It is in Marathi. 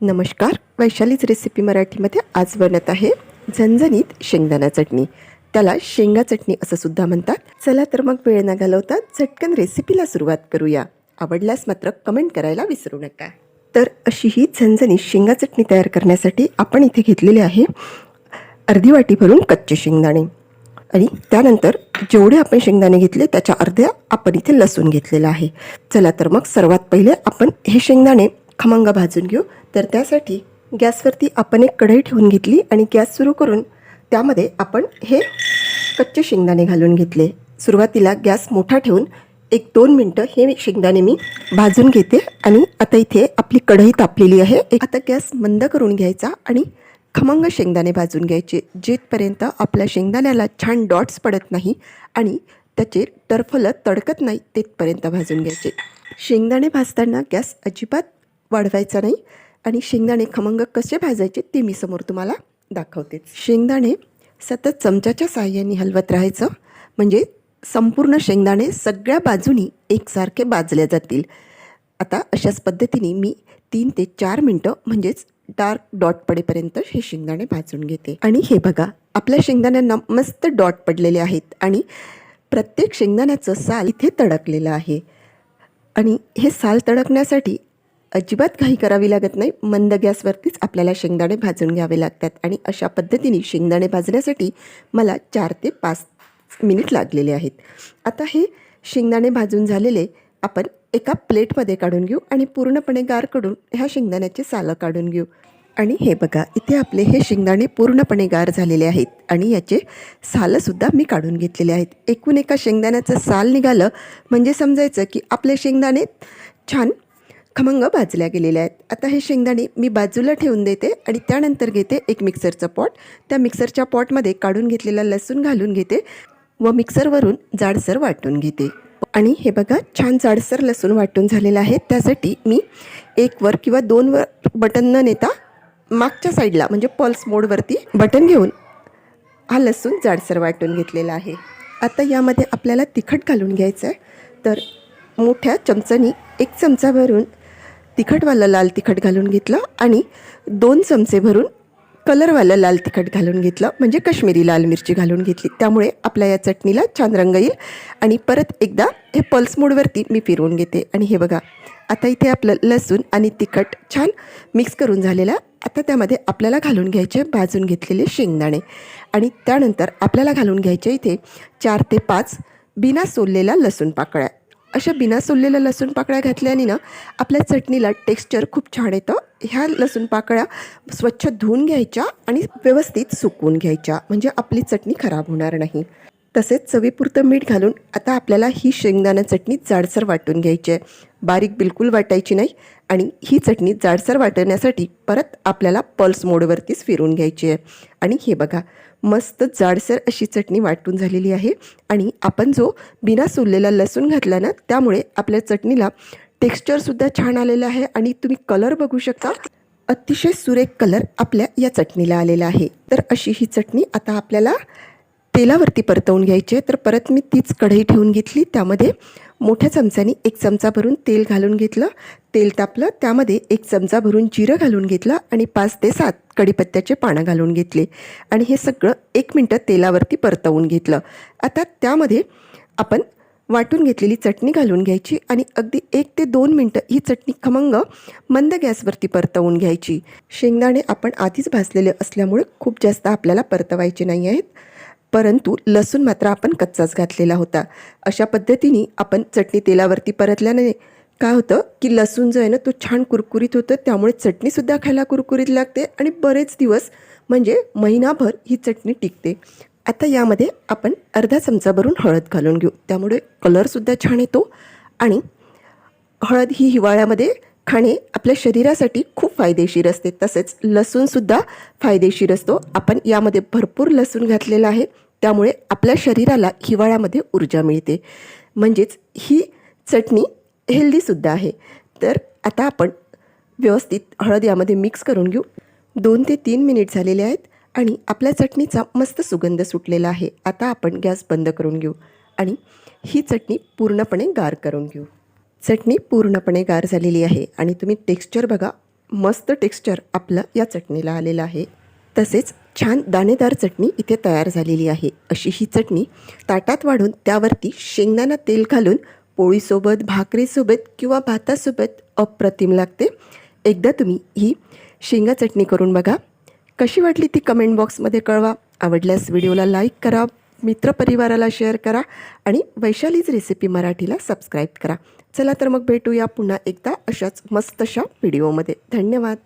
नमस्कार वैशालीच रेसिपी मराठीमध्ये आज बनत आहे झणझणीत शेंगदाणा चटणी. त्याला शेंगा चटणी असं सुद्धा म्हणतात. चला तर मग वेळ न घालवता झटकन रेसिपीला सुरुवात करूया. आवडल्यास मात्र कमेंट करायला विसरू नका. तर अशी ही झणझणीत शेंगा चटणी तयार करण्यासाठी आपण इथे घेतलेले आहे अर्धी वाटी भरून कच्चे शेंगदाणे. आणि त्यानंतर जेवढे आपण शेंगदाणे घेतले त्याच्या अर्ध्या आपण इथे लसूण घेतलेला आहे. चला तर मग सर्वात पहिले आपण हे शेंगदाणे खमंग भाजून घेऊ. तर त्यासाठी गॅसवरती आपण एक कढई ठेवून घेतली आणि गॅस सुरू करून त्यामध्ये आपण हे कच्चे शेंगदाणे घालून घेतले. सुरुवातीला गॅस मोठा ठेवून एक दोन मिनटं हे शेंगदाणे मी भाजून घेते आणि आता इथे आपली कढई तापलेली आहे. एक आता गॅस मंद करून घ्यायचा आणि खमंग शेंगदाणे भाजून घ्यायचे. जिथपर्यंत आपल्या शेंगदाण्याला छान डॉट्स पडत नाही आणि त्याचे टरफलं तडकत नाही तिथपर्यंत भाजून घ्यायचे. शेंगदाणे भाजताना गॅस अजिबात वाढवायचा नाही. आणि शेंगदाणे खमंग कसे भाजायचे ते मी समोर तुम्हाला दाखवते. शेंगदाणे सतत चमच्याच्या साहाय्याने हलवत राहायचं. म्हणजे संपूर्ण शेंगदाणे सगळ्या बाजूनी एकसारखे भाजले जातील. आता अशाच पद्धतीने मी तीन ते चार मिनटं म्हणजेच डार्क डॉट पडेपर्यंत हे शेंगदाणे भाजून घेते. आणि हे बघा आपल्या शेंगदाण्यांना मस्त डॉट पडलेले आहेत आणि प्रत्येक शेंगदाण्याचं साल इथे तडकलेलं आहे. आणि हे साल तडकण्यासाठी अजिबात घाई करावी लागत नाही. मंद गॅसवरतीच आपल्याला शेंगदाणे भाजून घ्यावे लागतात आणि अशा पद्धतीने शेंगदाणे भाजण्यासाठी मला चार ते पाच मिनिट लागलेले आहेत. आता हे शेंगदाणे भाजून झालेले आपण एका प्लेटमध्ये काढून घेऊ आणि पूर्णपणे गार करून ह्या शेंगदाण्याचे सालं काढून घेऊ. आणि हे बघा इथे आपले हे शेंगदाणे पूर्णपणे गार झालेले आहेत आणि याचे सालंसुद्धा मी काढून घेतलेले आहेत. एकूण एका शेंगदाण्याचं साल निघालं म्हणजे समजायचं की आपले शेंगदाणे छान खमंग भाजल्या गेलेले आहेत. आता हे शेंगदाणे मी बाजूला ठेवून देते आणि त्यानंतर घेते एक मिक्सरचं पॉट. त्या मिक्सरच्या पॉटमध्ये काढून घेतलेला लसूण घालून घेते व मिक्सरवरून जाडसर वाटून घेते. आणि हे बघा छान जाडसर लसूण वाटून झालेलं आहे. त्यासाठी मी एक वर किंवा दोन वर बटन न नेता मागच्या साईडला म्हणजे पल्स मोडवरती बटन घेऊन हा लसूण जाडसर वाटून घेतलेला आहे. आता यामध्ये आपल्याला तिखट घालून घ्यायचं आहे. तर मोठ्या चमचानी एक चमचा भरून तिखटवालं लाल तिखट घालून घेतलं आणि दोन चमचे भरून कलरवालं लाल तिखट घालून घेतलं म्हणजे कश्मीरी लाल मिरची घालून घेतली. त्यामुळे आपल्या या चटणीला छान रंग येईल. आणि परत एकदा हे पल्स मोडवरती मी फिरवून घेते. आणि हे बघा आता इथे आपलं लसूण आणि तिखट छान मिक्स करून झालेलं आता त्यामध्ये आपल्याला घालून घ्यायचे भाजून घेतलेले शेंगदाणे. आणि त्यानंतर आपल्याला घालून घ्यायचे इथे चार ते पाच बिना सोललेला लसूण पाकळ्या. अशा बिना सोललेल्या लसूण पाकळ्या घातल्याने ना आपल्या चटणीला टेक्स्चर खूप छान येतं. ह्या लसूण पाकळ्या स्वच्छ धुवून घ्यायच्या आणि व्यवस्थित सुकवून घ्यायच्या. म्हणजे आपली चटणी खराब होणार नाही. तसेच चवीपुरतं मीठ घालून आता आपल्याला ही शेंगदाणा चटणी जाडसर वाटून घ्यायची आहे. बारीक बिलकुल वाटायची नाही आणि ही चटणी जाडसर वाटण्यासाठी परत आपल्याला पल्स मोडवरतीच फिरून घ्यायची आहे. आणि हे बघा मस्त जाडसर अशी चटणी वाटून झालेली आहे आणि आपण जो बिना सोललेला लसूण घातला ना त्यामुळे आपल्या चटणीला टेक्स्चरसुद्धा छान आलेलं आहे आणि तुम्ही कलर बघू शकता. अतिशय सुरेख कलर आपल्या या चटणीला आलेला आहे. तर अशी ही चटणी आता आपल्याला तेलावरती परतवून घ्यायचे. तर परत मी तीच कढई ठेवून घेतली. त्यामध्ये मोठ्या चमच्याने एक चमचा भरून तेल घालून घेतलं. तेल तापलं. त्यामध्ये एक चमचा भरून जिरं घालून घेतलं आणि पाच ते सात कढीपत्त्याचे पानं घालून घेतले. आणि हे सगळं एक मिनटं तेलावरती परतवून घेतलं. आता त्यामध्ये आपण वाटून घेतलेली चटणी घालून घ्यायची आणि अगदी एक ते दोन मिनटं ही चटणी खमंग मंद गॅसवरती परतवून घ्यायची. शेंगदाणे आपण आधीच भाजलेले असल्यामुळे खूप जास्त आपल्याला परतवायचे नाही आहेत. परंतु लसूण मात्र आपण कच्चाच घातलेला होता. अशा पद्धतीने आपण चटणी तेलावरती परतल्याने काय होतं की लसूण जो आहे ना तो छान कुरकुरीत होतं. त्यामुळे चटणीसुद्धा खायला कुरकुरीत लागते आणि बरेच दिवस म्हणजे महिनाभर ही चटणी टिकते. आता यामध्ये आपण अर्धा चमचा भरून हळद घालून घेऊ. त्यामुळे कलरसुद्धा छान येतो आणि हळद ही हिवाळ्यामध्ये खाणे आपल्या शरीरासाठी खूप फायदेशीर असते. तसेच लसूणसुद्धा फायदेशीर असतो. आपण यामध्ये भरपूर लसूण घातलेला आहे. त्यामुळे आपल्या शरीराला हिवाळ्यामध्ये ऊर्जा मिळते. म्हणजेच ही चटणी हेल्दीसुद्धा आहे. तर आता आपण व्यवस्थित हळद यामध्ये मिक्स करून घेऊ. दोन ते तीन मिनिट झालेले आहेत आणि आपल्या चटणीचा मस्त सुगंध सुटलेला आहे. आता आपण गॅस बंद करून घेऊ आणि ही चटणी पूर्णपणे गार करून घेऊ. चटणी पूर्णपणे गार झालेली आहे आणि तुम्ही टेक्स्चर बघा मस्त टेक्स्चर आपलं या चटणीला आलेलं आहे. तसेच छान दाणेदार चटणी इथे तयार झालेली आहे. अशी ही चटणी ताटात वाढून त्यावरती शेंगदाणा तेल घालून पोळीसोबत भाकरीसोबत किंवा भातासोबत अप्रतिम लागते. एकदा तुम्ही ही शेंगा चटणी करून बघा. कशी वाटली ती कमेंट बॉक्समध्ये कळवा. आवडल्यास व्हिडिओला लाईक करा मित्रपरिवाराला शेअर करा आणि वैशालीज रेसिपी मराठीला सबस्क्राईब करा. चला तर मग भेटूया पुन्हा एकदा अशाच मस्तशा व्हिडिओमध्ये धन्यवाद.